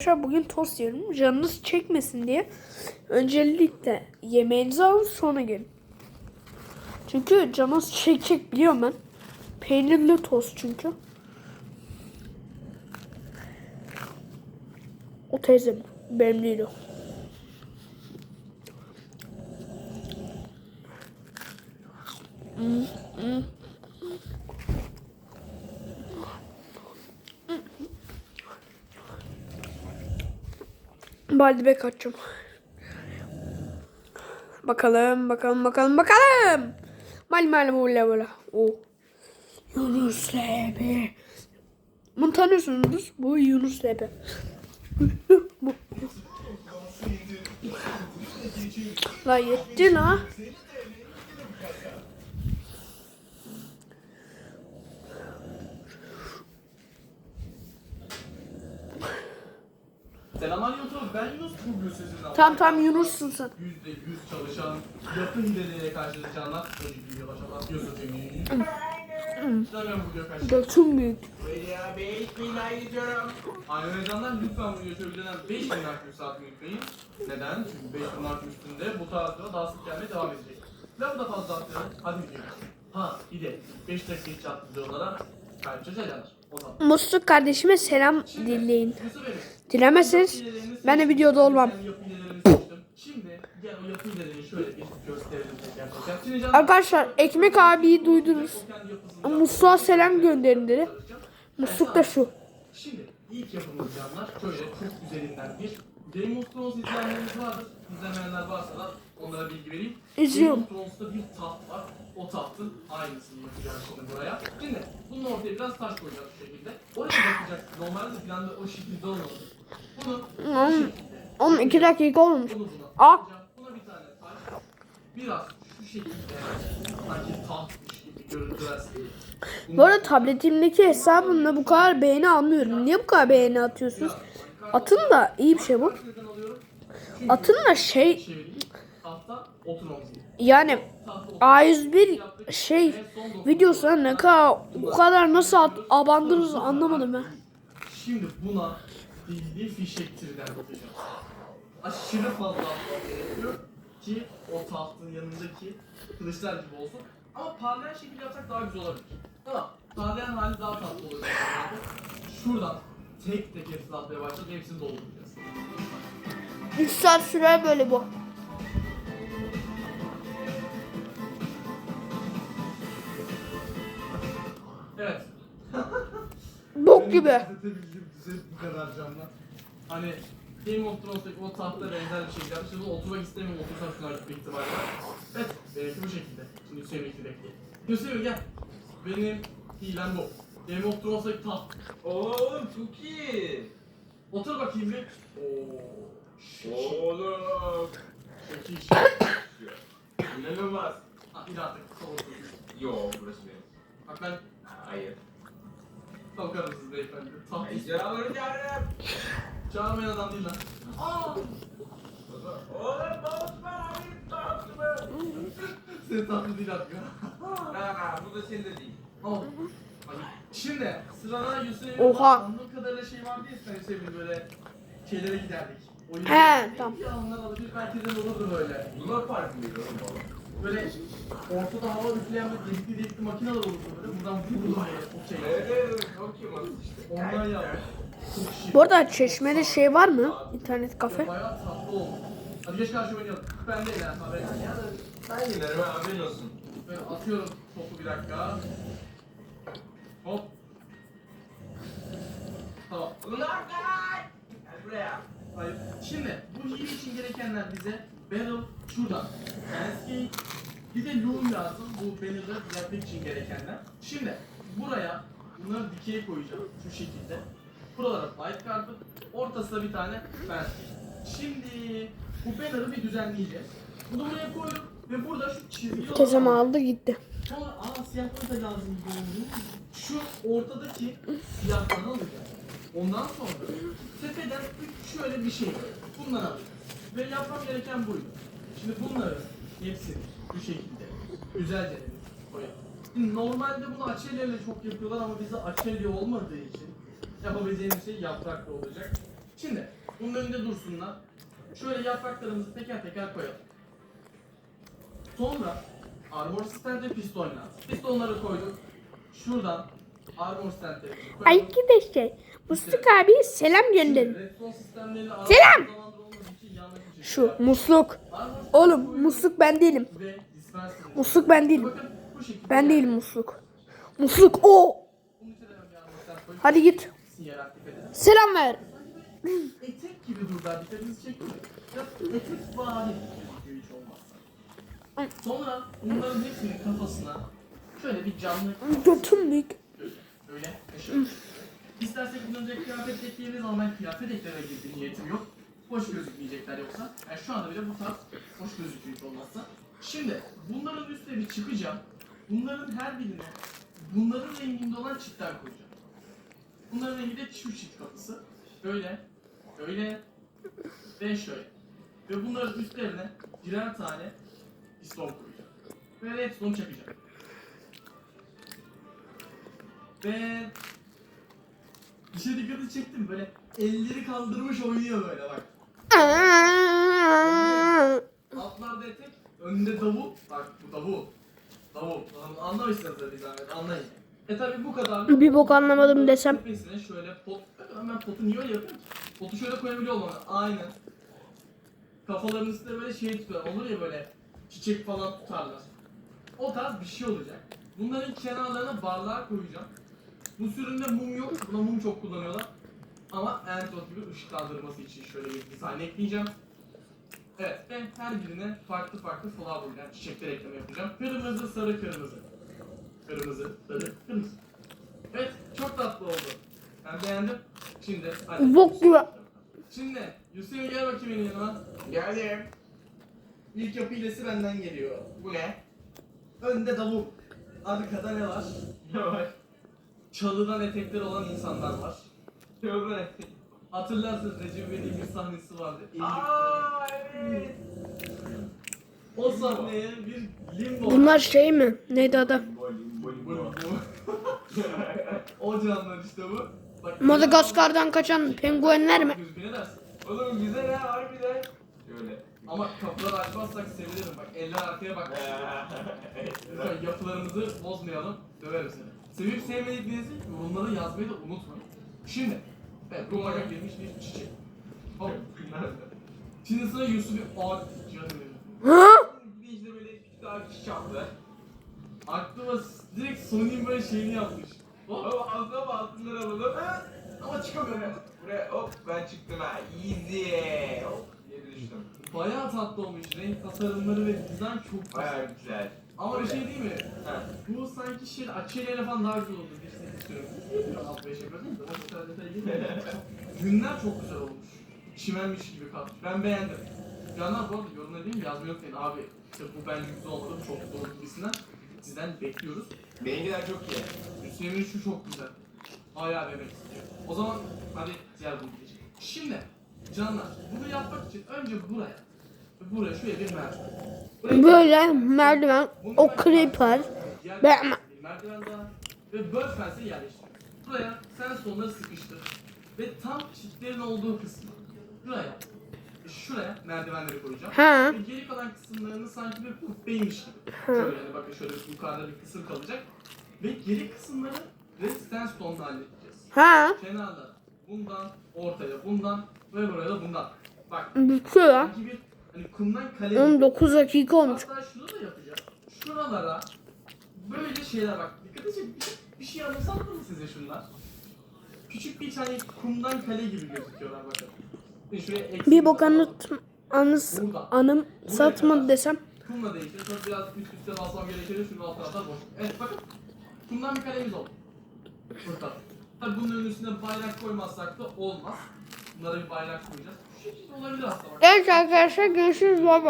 Arkadaşlar bugün tost yiyorum. Canınız çekmesin diye öncelikle yemeğinizi alın sonra gelin. Çünkü canınız çekecek biliyorum ben. Peynirli tost çünkü. O teyzem. Benim değil o. Baldibe kaçacağım. Bakalım, bakalım, bakalım, bakalım. Mal mal böyle böyle. O. Yunus Lebi. Bunu tanıyorsunuz. Bu Yunus Lebi. Bu. La yetti la. Selamlar YouTube, ben Yunus bugün sizinle Tam tam Yunus'sun sen. yüzde yüz çalışan, yapı hileleriyle başlamaz, Yusuf Emin. Dönüyorum bu video karşılaşan. Götüm büyük. Buraya 5000 ay gidiyorum. Ayrıca lütfen bu söylenen 5000 like saat unutmayın. Neden? Çünkü 5000 like üstünde bu tarzda daha sık gelmeye devam edecek. Lafı da fazla atlayalım, hadi videoya. Ha, bir de 5 dakika hiç attı videolara kalp çözeceğler. Musluk kardeşime selam dileyin. Dilemezseniz ben de videoda olmam. Arkadaşlar Ekmek abiyi duydunuz. Musluğa selam gönderin dedi. Musluk da şu. Şimdi ilk şöyle çok üzerinden bir Game of Thrones izleyenleriniz vardır. İzlemeyenler varsa da onlara bilgi vereyim. İzliyorum. Game of Thrones'ta bir taht var. O tahtın aynısını yapacağız şimdi buraya. Şimdi bunun ortaya biraz taş koyacağız bu şekilde. Oraya bakacağız. Normalde planda o şekilde olmadı. Bunu bu şekilde. Oğlum iki dakika olmuş. Bunu buna Aa. koyacağım. Buna bir tane taş. Biraz şu şekilde sanki tahtmış gibi görüntü versin. Bu arada tabletimdeki hesabımla bu kadar beğeni almıyorum. Niye bu kadar beğeni atıyorsunuz? Atın da iyi bir şey bu. Alıyorum. Atın da şey Çevireyim. Tahta oturmamız gerekiyor. yani A101 şey videosuna ne kadar o kadar nasıl at, abandınız anlamadım ben. Şimdi buna bildiği fişek türden atacağım. Aşırı fazla gerekiyor ki o tahtın yanındaki kılıçlar gibi olsun. Ama parlayan şekilde yapsak daha güzel olabilir. Tamam. Parlayan hali daha tatlı olacak. Şuradan tek tek hepsini atmaya başladık. Hepsini dolduracağız. 3 saat sürer böyle bu. Bok gibi. Bu kadar canlı. Hani Game of Thrones'taki o tahta benzer bir şey yapmış. Şimdi oturmak istemiyorum. Otursam şuna gitme ihtimali var. Evet. Benimki bu şekilde. Şimdi Hüseyin'inki bekleyin. Hüseyin gel. Benim hilem bu. Game of Thrones'taki taht. Oğlum çok iyi. Otur bakayım bir. Oo. Oğlum. Şekil. şekil. İnanılmaz. Ha, bir. Sol otur. Yo burası benim. Bak ben Hayır. Kalkar mısınız beyefendi? Taht Ejderhaları çağırırım. Çağırmayan adam değil lan. Aa! Oğlum Osman abi tatlı mı? Senin tatlı değil ya. Ha, bu da senin de değil. Al. Şimdi sırada Yusuf'un Oha. anladığım kadarıyla şey vardı ya sen Yusuf'un böyle şeylere giderdik. Oyun He, tamam. Ya onlar alışveriş merkezinde olurdu böyle. Bunlar farkındaydı oğlum oğlum. Böyle ortada hava üfleyen böyle delikli delikli makineler olurdu böyle. Buradan vurdu böyle o şey. Evet evet evet. Çok iyi malı işte. Ondan şirin. Bu arada çeşmede şey var mı? İnternet kafe. Bayağı tatlı oldu. Hadi geç karşı oynayalım. Ben de ilerlem abi. Ben giderim ha haberin olsun. Böyle atıyorum topu bir dakika. Hop. Tamam. Bunlar karay. Gel buraya. Hayır. Şimdi bu hile için gerekenler bize Battle şurada. Landscape bir de Loom lazım bu banner'ları düzeltmek için gerekenler. Şimdi buraya bunları dikey koyacağım şu şekilde. Buralara light card'ı, ortasına bir tane landscape. Şimdi bu banner'ı bir düzenleyeceğiz. Bunu buraya koyduk ve burada şu çizgi Tezem aldı gitti. Sonra aa siyahları da lazım. Şu ortadaki siyahları alacağız. Ondan sonra tepeden şöyle bir şey bunları alacağız. Ve yapmam gereken buydu. Şimdi bunları hepsini bu şekilde güzelce koyalım. Şimdi normalde bunu açelyayle çok yapıyorlar ama bizde açelya olmadığı için yapabileceğimiz şey yaprakla olacak. Şimdi bunun önünde dursunlar. Şöyle yapraklarımızı teker teker koyalım. Sonra armor sistemde piston lazım. Pistonları koyduk. Şuradan armor sistemleri koyalım. Arkadaşlar Musluk abi selam gönderin. Redstone sistemleri Selam. zamandır olmadığı için yanlış bir şey Şu musluk. Oğlum musluk ben değilim. Musluk ben değilim. Ben değilim musluk. Musluk o. Hadi git. Selam ver. Etek gibi. Dikkatinizi etek bari hiç. Sonra bunların hepsinin kafasına şöyle bir canlı Götüm büyük. öyle. İstersek bundan önce kıyafet ekleyebiliriz ama ben kıyafet ekleme bir niyetim yok. Hoş gözükmeyecekler yoksa. Yani şu anda bile bu tarz hoş hiç olmazsa. Şimdi bunların üstüne bir çıkacağım. Bunların her birine bunların renginde olan çiftler koyacağım. Bunların rengi de çift çift kapısı. Böyle, böyle ve şöyle. Ve bunların üstlerine birer tane piston koyacağım. Ve redstone çakacağım. Ve bir şey dikkati çektim böyle elleri kaldırmış oynuyor böyle bak. Altlarda etek, önünde davul. Bak bu davul. Davul. An- Anlamışsınız da bir zahmet anlayın. E tabi bu kadar. Bir bok anlamadım desem. Tepesine şöyle pot. Ben potu niye öyle ki? Potu şöyle koyabiliyor olmalı. Aynen. Kafalarının üstüne böyle şey tutuyor. Olur ya böyle çiçek falan tutarlar. O tarz bir şey olacak. Bunların kenarlarına barlar koyacağım. Bu sürümde mum yok. Buna mum çok kullanıyorlar. Ama Entot gibi ışıklandırması için şöyle bir dizayn ekleyeceğim. Evet ve her birine farklı farklı flower yani çiçekler ekleme yapacağım. Kırmızı, sarı, kırmızı. Kırmızı, sarı, kırmızı. Evet çok tatlı oldu. Ben beğendim. Şimdi hadi. Bok gibi. Şimdi Yusuf gel bakayım benim yanıma. Geldim. İlk yapı hilesi benden geliyor. Bu ne? Önde davul. Arkada ne var? Ne var? Çalıdan etekler olan insanlar var. Ne ne? Hatırlarsınız Recep İvedik'in bir sahnesi vardı. Evet. O sahneye bir limbo. Bunlar şey mi? Neydi bu- o canlar işte bu. Bak, Madagaskar'dan kaçan penguenler mi? Ne dersin? Oğlum güzel ha harbiden. Şöyle. Ama kapıları açmazsak sevinirim bak. Eller arkaya bak. Lütfen yapılarımızı bozmayalım. Döverim seni. Sevip sevmediğinizi yorumlara yazmayı da unutmayın. Şimdi, evet bu girmiş bir çiçek. Hop. Şimdi sıra Yusuf'un ağır canım? Bir işte böyle küçük daha küçük çaplı. Aklıma direkt Sony'nin böyle şeyini yapmış. Hop. Bu altınları alalım. Ama çıkamıyorum. Buraya hop ben çıktım ha. Easy. Hop diye düştüm. Bayağı tatlı olmuş. Renk tasarımları ve dizayn çok güzel. Bayağı güzel. Ama bir şey değil mi? Ha. Bu sanki şey açıyla falan daha güzel oldu. Bir sene istiyorum. Bilmiyorum alt beş yapıyordum da o kadar detaya girmiyorum. Günler çok güzel olmuş. Çimenmiş gibi kalmış. Ben beğendim. Canlar bu arada yorumlara değil mi yazmayı unutmayın. Abi işte bu bence güzel olmadı, çok oldu gibisinden sizden bekliyoruz. Benimkiler çok iyi. Hüseyin'in şu çok güzel. Hala bebek istiyor. O zaman hadi diğer bunu geçelim. Şimdi canlar bunu yapmak için önce buraya ve buraya şöyle bir merdiven. Buraya Böyle merdiven. O creeper. Ben- merdiven daha ve bird fence'i yerleştir. Buraya sen sonları sıkıştır. Ve tam çitlerin olduğu kısmı. Buraya. Şuraya merdivenleri koyacağım. Ha. Ve geri kalan kısımlarını sanki bir kubbeymiş gibi. Şöyle yani bakın şöyle yukarıda bir kısım kalacak. Ve geri kısımları resistance stone'la halledeceğiz. Ha. Kenarda bundan, ortaya bundan ve buraya da bundan. Bak Bitiyor ya. sanki bir hani kumdan kale gibi. 19 dakika olmuş. Hatta şunu da yapacağım. Şuralara böyle şeyler bak. Dikkat edin bir, şey- bir şey anımsattı mı size şunlar? Küçük bir tane kumdan kale gibi gözüküyorlar bakın. Bir bok anlat anıs anım satmadı desem. Kumla değiştir. Sonra biraz üst üste basmam gerekiyor. Şunun alt boş. Evet bakın. Kumdan bir kalemiz oldu. Burada. Tabii bunun üstüne bayrak koymazsak da olmaz. Bunlara bir bayrak koyacağız. Şu şekilde olabilir aslında. Evet arkadaşlar görüşürüz baba.